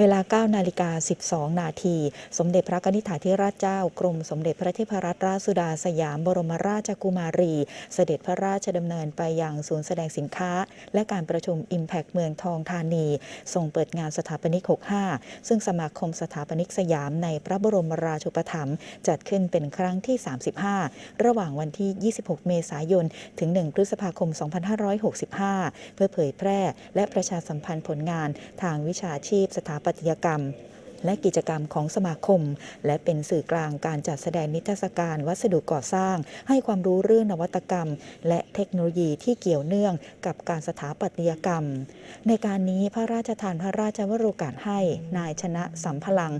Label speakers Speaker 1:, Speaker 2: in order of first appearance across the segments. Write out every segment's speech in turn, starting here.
Speaker 1: เวลา9นาฬิกา 12 นาที สมเด็จพระนิธิถาธิราชเจ้ากรมสมเด็จพระเทพรัตนราชสุดาสยามบรมราชกุมารี เสด็จพระราชดำเนินไปยังศูนย์แสดงสินค้า และการประชุม Impact เมืองทองธานี ส่งเปิดงานสถาปนิก 65 ซึ่งสมาคมสถาปนิกสยามในพระบรมราชูปถัมภ์จัดขึ้นเป็นครั้งที่ 35 ระหว่างวันที่ 26 เมษายน ถึง 1 พฤษภาคม 2565 เพื่อเผยแพร่ และประชาสัมพันธ์ผลงานทางวิชาชีพสถาปปัตยกรรม และกิจกรรมของสมาคม และเป็นสื่อกลางการจัดแสดงนิทรรศการวัสดุก่อสร้าง ให้ความรู้เรื่องนวัตกรรม และเทคโนโลยีที่เกี่ยวเนื่องกับการสถาปัตยกรรม ในการนี้พระราชทานพระราชวโรกาสให้นายชนะสัมพลัง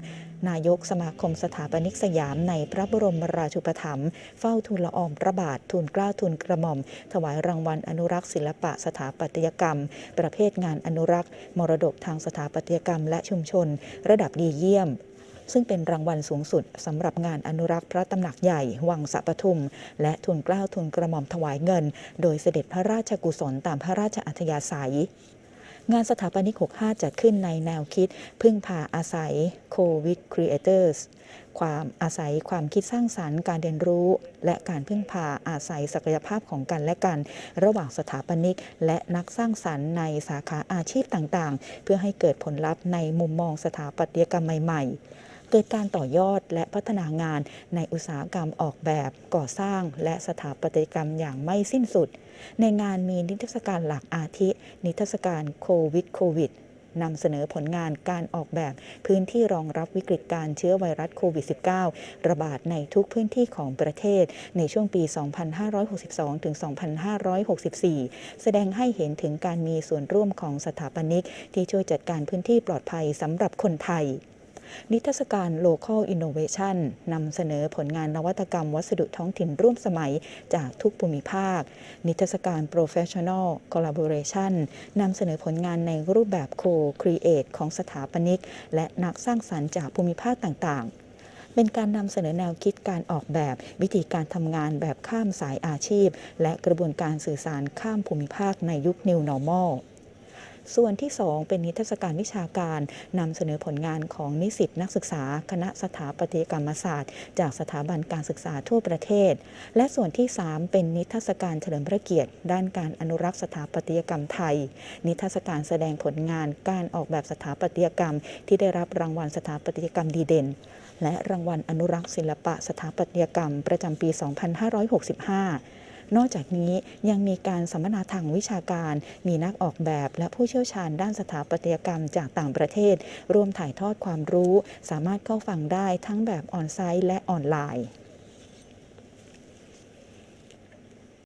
Speaker 1: นายกสมาคมสถาปนิกสยามในพระบรมราชูปถัมภ์เฝ้าทูลละอองพระบาททูลเกล้าทูลกระหม่อม ถวายรางวัลอนุรักษ์ศิลปะสถาปัตยกรรม ประเภทงานอนุรักษ์ มรดกทางสถาปัตยกรรมและชุมชน ระดับดีเยี่ยม ซึ่งเป็นรางวัลสูงสุดสำหรับงานอนุรักษ์พระตำหนักใหญ่ วังสะปทุม และทุนเกล้าทุนกระหม่อมถวายเงิน โดยเสด็จพระราชกุศลตามพระราชอัธยาศัย งานสถาปนิก 65 จัดขึ้นในแนวคิด พึ่งพาอาศัย COVID Creators ความอาศัยความคิดสร้างสารรค์การเรียนรู้ และการพึ่งพาอาศัยศักยภาพของกันและกัน ระหว่างสถาปนิก และนักสร้างสรรค์ในสาขาอาชีพต่างๆ เพื่อให้เกิดผลลัพธ์ในมุมมองสถาปัตยกรรมใหม่ ๆ เกิดการต่อยอดและพัฒนางานในอุตสาหกรรมออกแบบก่อสร้าง และสถาปัตยกรรมอย่างไม่สิ้นสุด ในงานมีนิทรรศการหลักอาทิ นิทรรศการโควิดโควิดนำเสนอผลงานการออกแบบพื้นที่รองรับวิกฤตการเชื้อไวรัสโควิด -19 ระบาดในทุกพื้นที่ของประเทศ ในช่วงปี 2562 ถึง 2564 แสดงให้เห็นถึงการมีส่วนร่วมของสถาปนิก ที่ช่วยจัดการพื้นที่ปลอดภัยสำหรับคนไทย นิทรรศการ Local Innovation นำเสนอผลงานนวัตกรรมวัสดุท้องถิ่นร่วมสมัยจากทุกภูมิภาค นิทรรศการ Professional Collaboration นำเสนอผลงานในรูปแบบ Co-Create ของสถาปนิก และนักสร้างสรรค์จากภูมิภาคต่าง ๆเป็นการนำเสนอแนวคิดการออกแบบ วิธีการทำงานแบบข้ามสายอาชีพ และกระบวนการสื่อสารข้ามภูมิภาคในยุค New Normal ส่วนที่ 2 เป็นนิทรรศการวิชาการนำเสนอผลงานของนิสิตนักศึกษา คณะสถาปัตยกรรมศาสตร์ จากสถาบันการศึกษาทั่วประเทศ และส่วนที่ 3 เป็นนิทรรศการเฉลิมพระเกียรติ ด้านการอนุรักษ์สถาปัตยกรรมไทย นิทรรศการแสดงผลงานการออกแบบสถาปัตยกรรม ที่ได้รับรางวัลสถาปัตยกรรมดีเด่น และรางวัลอนุรักษ์ศิลปะสถาปัตยกรรมประจำปี 2565 นอกจากนี้ยังมีการสัมมนาทางวิชาการ มีนักออกแบบและผู้เชี่ยวชาญด้านสถาปัตยกรรมจากต่างประเทศ ร่วมถ่ายทอดความรู้ สามารถเข้าฟังได้ทั้งแบบออนไซต์และออนไลน์